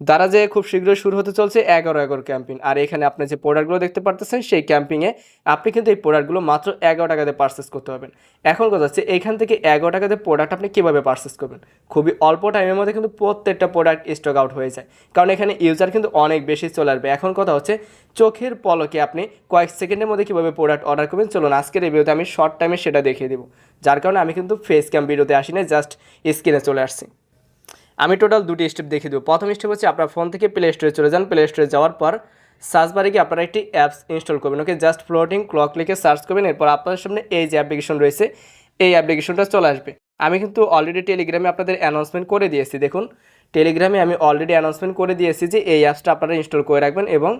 দ্বারা যে খুব শীঘ্রই শুরু হতে চলছে এগারো এগারো ক্যাম্পিং আর এখানে আপনি যে প্রোডাক্টগুলো দেখতে পারতেছেন, সেই ক্যাম্পিংয়ে আপনি কিন্তু এই প্রোডাক্টগুলো মাত্র এগারো টাকাতে পারচেস করতে পারবেন। এখন কথা হচ্ছে, এখান থেকে এগারো টাকাতে প্রোডাক্ট আপনি কীভাবে পারচেস করবেন? খুবই অল্প টাইমের মধ্যে কিন্তু প্রত্যেকটা প্রোডাক্ট স্টক আউট হয়ে যায়। কারণ এখানে ইউজার কিন্তু অনেক বেশি চলে আসবে। এখন কথা হচ্ছে, চোখের পলকে আপনি কয়েক সেকেন্ডের মধ্যে কীভাবে প্রোডাক্ট অর্ডার করবেন? চলুন, আজকের এই ভিডিওতে আমি শর্ট টাইমে সেটা দেখিয়ে দেবো। যার কারণে আমি কিন্তু ফেস ক্যাম ভিডিওতে আসি না জাস্ট স্ক্রিনে চলে আসছি। আমি টোটাল দুটি স্টেপ দেখিয়ে দেবো। প্রথম স্টেপ হচ্ছে আপনার ফোন থেকে প্লে স্টোরে চলে যান। প্লে স্টোরে যাওয়ার পর সার্চ বারে গিয়ে আপনারা একটি অ্যাপস ইনস্টল করবেন। ওকে জাস্ট ফ্লোটিং ক্লক লিখে সার্চ করবেন। এরপর আপনাদের সামনে এই যে অ্যাপ্লিকেশন রয়েছে, এই অ্যাপ্লিকেশনটা চলে আসবে। আমি কিন্তু অলরেডি টেলিগ্রামে আপনাদের অ্যানাউন্সমেন্ট করে দিয়েছি। দেখুন টেলিগ্রামে আমি অলরেডি অ্যানাউন্সমেন্ট করে দিয়েছি যে এই অ্যাপসটা আপনারা ইনস্টল করে রাখবেন এবং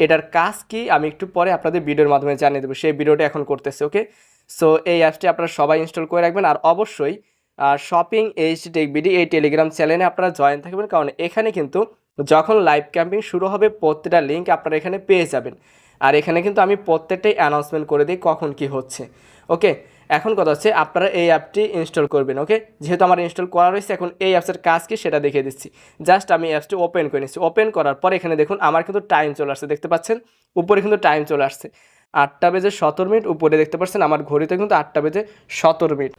এটার কাজ কি আমি একটু পরে আপনাদের ভিডিওর মাধ্যমে জানিয়ে দেবো। সেই ভিডিওটা এখন করতেছে। ওকে সো এই অ্যাপসটি আপনারা সবাই ইনস্টল করে রাখবেন। আর অবশ্যই শপিং এইচ টেকবিডি এই টেলিগ্রাম চ্যানেলে আপনারা জয়েন থাকবেন। কারণ এখানে কিন্তু যখন লাইভ ক্যাম্পিং শুরু হবে প্রত্যেকটা লিঙ্ক আপনারা এখানে পেয়ে যাবেন। আর এখানে কিন্তু আমি প্রত্যেকটাই অ্যানাউন্সমেন্ট করে দিই কখন কি হচ্ছে। ওকে এখন কথা হচ্ছে আপনারা এই অ্যাপটি ইনস্টল করবেন ওকে যেহেতু আমার ইনস্টল করা রয়েছে, এখন এই অ্যাপসের কাজ কি সেটা দেখিয়ে দিচ্ছি। জাস্ট আমি অ্যাপসটি ওপেন করে নিচ্ছি। ওপেন করার পর এখানে দেখুন, আমার কিন্তু টাইম চলে আসছে, দেখতে পাচ্ছেন? উপরে কিন্তু টাইম চলে আসছে। আটটা বেজে সতেরো মিনিট, উপরে দেখতে পাচ্ছেন আমার ঘড়িতে কিন্তু আটটা বেজে সতেরো মিনিট।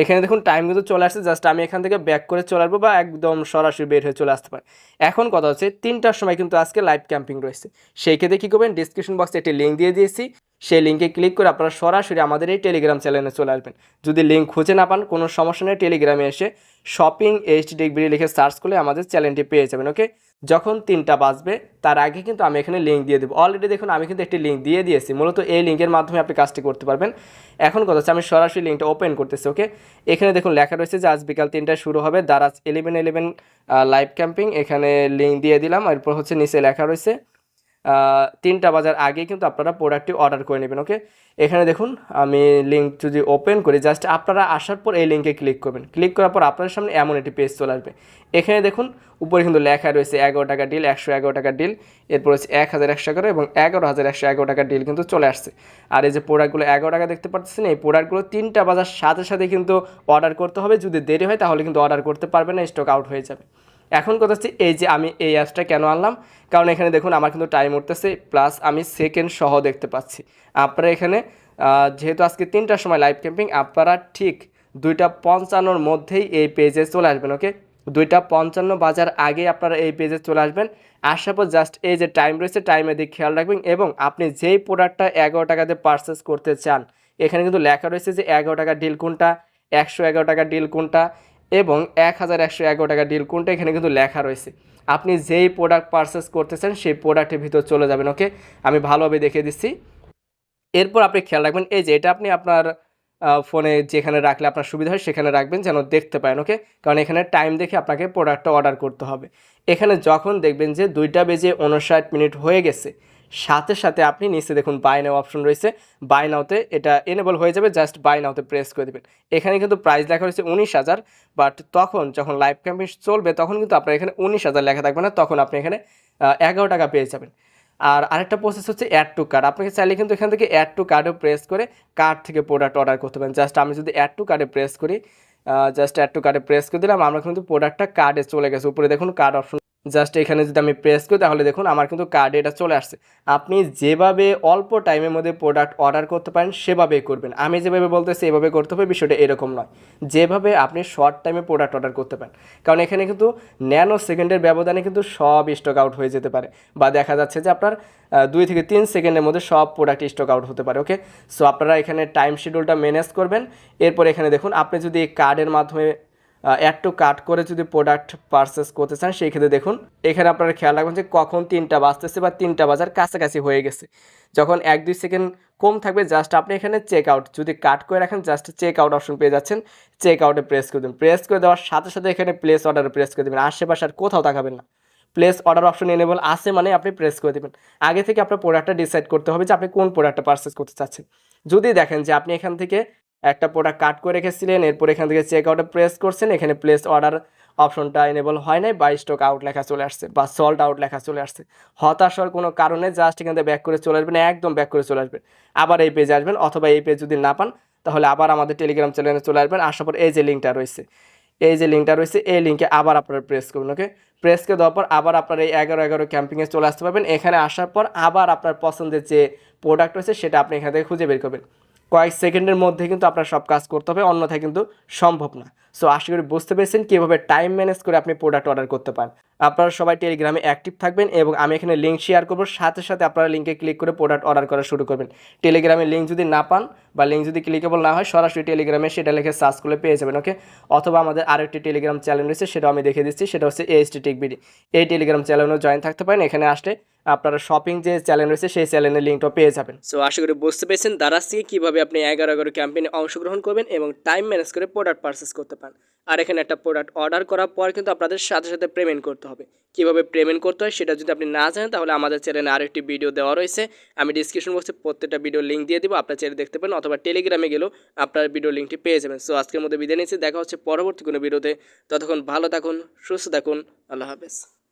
এখানে দেখুন টাইম কিন্তু চলে আসছে জাস্ট আমি এখান থেকে ব্যাক করে চলে আসব বা একদম সরাসরি বের হয়ে চলে আসতে পারি। এখন কথা হচ্ছে, তিনটার সময় কিন্তু আজকে লাইভ ক্যাম্পিং রয়েছে। সেই ক্ষেত্রে কী করবেন ডিসক্রিপশন বক্সে একটি লিঙ্ক দিয়ে দিয়েছি। সেই লিঙ্কে ক্লিক করে আপনারা সরাসরি আমাদের এই টেলিগ্রাম চ্যানেলে চলে আসবেন। যদি লিঙ্ক খুঁজে না পান, কোনো সমস্যা নেই টেলিগ্রামে এসে শপিং এইচ ডিগ্রি লিখে সার্চ করলে আমাদের চ্যানেলটি পেয়ে যাবেন ওকে যখন তিনটা বাজবে, তার আগে কিন্তু আমি এখানে লিঙ্ক দিয়ে দেবো। অলরেডি দেখুন, আমি কিন্তু একটি লিঙ্ক দিয়ে দিয়েছি। মূলত এই লিঙ্কের মাধ্যমে আপনি কাজটি করতে পারবেন। এখন কথা হচ্ছে, আমি সরাসরি লিঙ্কটা ওপেন করতেছি ওকে এখানে দেখুন, লেখা রয়েছে যে আজ বিকাল তিনটায় শুরু হবে Daraz eleven eleven live camping এখানে লিঙ্ক দিয়ে দিলাম, এরপর হচ্ছে নিচে লেখা রয়েছে তিনটা বাজার আগে কিন্তু আপনারা প্রোডাক্টটি অর্ডার করে নেবেন ওকে এখানে দেখুন, আমি লিঙ্ক যদি ওপেন করি জাস্ট আপনারা আসার পর এই লিঙ্কে ক্লিক করবেন। ক্লিক করার পর আপনাদের সামনে এমন একটি পেজ চলে আসবে। এখানে দেখুন, উপরে কিন্তু লেখা রয়েছে এগারো টাকা ডিল একশো এগারো টাকা ডিল এরপর হচ্ছে এক হাজার একশো এগারো এবং এগারো হাজার একশো এগারো টাকা ডিল কিন্তু চলে আসছে। আর এই যে প্রোডাক্টগুলো এগারো টাকা দেখতে পাচ্ছেন, এই প্রোডাক্টগুলো তিনটা বাজার সাথে সাথে কিন্তু অর্ডার করতে হবে। যদি দেরি হয় তাহলে কিন্তু অর্ডার করতে পারবে না স্টক আউট হয়ে যাবে। এখন কথা হচ্ছে এই যে আমি এই অ্যাপসটা কেন আনলাম? কারণ এখানে দেখুন আমার কিন্তু টাইম উঠতেছে প্লাস আমি সেকেন্ড সহ দেখতে পাচ্ছি। আপনারা এখানে যেহেতু আজকে তিনটার সময় লাইভ ক্যাম্পিং আপনারা ঠিক দুইটা পঞ্চান্নর মধ্যেই এই পেজে চলে আসবেন ওকে দুইটা পঞ্চান্ন বাজার আগে আপনারা এই পেজে চলে আসবেন। আসার পর জাস্ট এই যে টাইম রয়েছে টাইমের দিকে খেয়াল রাখবেন এবং আপনি যেই প্রোডাক্টটা এগারো টাকাতে পারচেস করতে চান, এখানে কিন্তু লেখা রয়েছে যে এগারো টাকা ডিল কোনটা, একশো এগারো টাকা ডিল কোনটা এবং এক হাজার একশো এগারো টাকা ডিল কোনটা? এখানে কিন্তু লেখা রয়েছে। আপনি যেই প্রোডাক্ট পারচেস করতেছেন, সেই প্রোডাক্টের ভিতর চলে যাবেন ওকে আমি ভালোভাবে দেখিয়ে দিচ্ছি। এরপর আপনি খেয়াল রাখবেন, এই যে এটা আপনি আপনার ফোনে যেখানে রাখলে আপনার সুবিধা হয়, সেখানে রাখবেন যেন দেখতে পারেন ওকে কারণ এখানে টাইম দেখে আপনাকে প্রোডাক্টটা অর্ডার করতে হবে। এখানে যখন দেখবেন যে দুইটা বেজে উনষাট মিনিট হয়ে গেছে সাথে সাথে আপনি নিচে দেখুন বাই নাও অপশন রয়েছে। বাই নাওতে এটা এনেবল হয়ে যাবে জাস্ট বাই নাওতে প্রেস করে দেবেন। এখানে কিন্তু প্রাইস লেখা রয়েছে উনিশ হাজার বাট তখন যখন লাইভ ক্যাম্পেইন চলবে, তখন কিন্তু আপনার এখানে উনিশ হাজার লেখা থাকবে না, তখন আপনি এখানে এগারো টাকা পেয়ে যাবেন। আর আরেকটা প্রসেস হচ্ছে অ্যাড টু কার্ড আপনাকে চাইলে কিন্তু এখান থেকে অ্যাড টু কার্ডও প্রেস করে কার্ড থেকে প্রোডাক্ট অর্ডার করতে পারেন। জাস্ট আমি যদি অ্যাড টু কার্ডে প্রেস করি জাস্ট অ্যাড টু কার্ডে প্রেস করে দিলাম, আমরা কিন্তু প্রোডাক্টটা কার্ডে চলে গেছে। উপরে দেখুন কার্ড অপশন জাস্ট এখানে যদি আমি প্রেস করি, তাহলে দেখুন আমার কিন্তু কার্ডে এটা চলে আসছে। আপনি যেভাবে অল্প টাইমের মধ্যে প্রোডাক্ট অর্ডার করতে পারেন, সেভাবেই করবেন। আমি যেভাবে বলতেছি, এভাবে করতে হবে, বিষয়টা এরকম নয়। যেভাবে আপনি শর্ট টাইমে প্রোডাক্ট অর্ডার করতে পারেন। কারণ এখানে কিন্তু ন্যানো সেকেন্ডের ব্যবধানে কিন্তু সব স্টক আউট হয়ে যেতে পারে। বা দেখা যাচ্ছে যে আপনার দুই থেকে তিন সেকেন্ডের মধ্যে সব প্রোডাক্ট স্টক আউট হতে পারে ওকে সো আপনারা এখানে টাইম শিডিউলটা ম্যানেজ করবেন। এরপর এখানে দেখুন, আপনি যদি কার্ডের মাধ্যমে অ্যাড টু কাট করে যদি প্রোডাক্ট পারচেস করতে চান, সেই ক্ষেত্রে দেখুন, এখানে আপনারা খেয়াল রাখবেন যে কখন তিনটা বাজতেছে বা তিনটা বাজার কাছাকাছি হয়ে গেছে। যখন এক দুই সেকেন্ড কম থাকবে জাস্ট আপনি এখানে চেক আউট যদি কাট করে রাখেন জাস্ট চেক আউট অপশন পেয়ে যাচ্ছেন চেক আউটে প্রেস করে দেবেন। প্রেস করে দেওয়ার সাথে সাথে এখানে প্লেস অর্ডারে প্রেস করে দেবেন। আশেপাশে আর কোথাও তাকাবেন না। প্লেস অর্ডার অপশন এনেবল আসে মানে আপনি প্রেস করে দেবেন। আগে থেকে আপনার প্রোডাক্টটা ডিসাইড করতে হবে যে আপনি কোন প্রোডাক্টটা পারচেস করতে চাচ্ছেন। যদি দেখেন যে আপনি এখান থেকে একটা প্রোডাক্ট কাট করে রেখেছিলেন, এরপর এখান থেকে চেক আউটে প্রেস করছেন, এখানে প্লেস অর্ডার অপশনটা এনেবল হয় নাই বা স্টক আউট লেখা চলে আসছে বা সল্ট আউট লেখা চলে আসছে। হতাশার কোনো কারণে জাস্ট এখান থেকে ব্যাক করে চলে আসবেন, একদম ব্যাক করে চলে আসবেন। আবার এই পেজে আসবেন, অথবা এই পেজ যদি না পান, তাহলে আবার আমাদের টেলিগ্রাম চ্যানেলে চলে আসবেন। আসার পর এই যে লিঙ্কটা রয়েছে, এই যে লিঙ্কটা রয়েছে, এই লিঙ্কে আবার আপনারা প্রেস করবেন ওকে প্রেসকে দেওয়ার পর আবার আপনার এই এগারো এগারো ক্যাম্পিংয়ে চলে আসতে পারবেন। এখানে আসার পর আবার আপনার পছন্দের যে প্রোডাক্ট রয়েছে, সেটা আপনি এখান থেকে খুঁজে বের করবেন। কয়েক সেকেন্ডের মধ্যে কিন্তু আপনার সব কাজ করতে হবে, অন্যথায় কিন্তু সম্ভব না। সো আশা করি বুঝতে পেরেছেন কীভাবে টাইম ম্যানেজ করে আপনি প্রোডাক্ট অর্ডার করতে পারেন। আপনারা সবাই টেলিগ্রামে অ্যাক্টিভ থাকবেন এবং আমি এখানে লিঙ্ক শেয়ার করব, সাথে সাথে আপনারা লিঙ্কে ক্লিক করে প্রোডাক্ট অর্ডার করা শুরু করবেন। টেলিগ্রামে লিঙ্ক যদি না পান বা লিঙ্ক যদি ক্লিকেবল না হয়, সরাসরি টেলিগ্রামে সেটা লিখে সার্চ করলে পেয়ে যাবেন ওকে অথবা আমাদের আরও একটি টেলিগ্রাম চ্যানেল রয়েছে, সেটাও আমি দেখে দিচ্ছি, সেটা হচ্ছে এএসটি টেকবিডি এই টেলিগ্রাম চ্যানেলেও জয়েন থাকতে পারেন, এখানে আসলে আপনারা শপিং যে চ্যানেল রয়েছে, সেই চ্যানেলের লিঙ্কটা পেয়ে যাবেন। সো আশা করি বুঝতে পেরেছেন, দারাজ থেকে কীভাবে আপনি এগারো এগারো ক্যাম্পেইনে অংশগ্রহণ করবেন এবং টাইম ম্যানেজ করে প্রোডাক্ট পারচেস করতে পারেন। আর এখানে একটা প্রোডাক্ট অর্ডার করার পর কিন্তু আপনাদের সাথে সাথে পেমেন্ট করতে হবে। কীভাবে পেমেন্ট করতে হয় সেটা যদি আপনি না জানেন, তাহলে আমাদের চ্যানেলে আরেকটি ভিডিও দেওয়া রয়েছে। আমি ডিসক্রিপশন বক্সে প্রত্যেকটা ভিডিও লিঙ্ক দিয়ে দিব, আপনার চ্যানেল দেখতে পারেন অথবা টেলিগ্রামে গেলেও আপনার ভিডিও লিঙ্কটি পেয়ে যাবেন। সো আজকের মধ্যে বিদায় নিচ্ছি। দেখা হচ্ছে পরবর্তী কোনো ভিডিওতে ততক্ষণ ভালো থাকুন, সুস্থ থাকুন। আল্লাহ হাফেজ।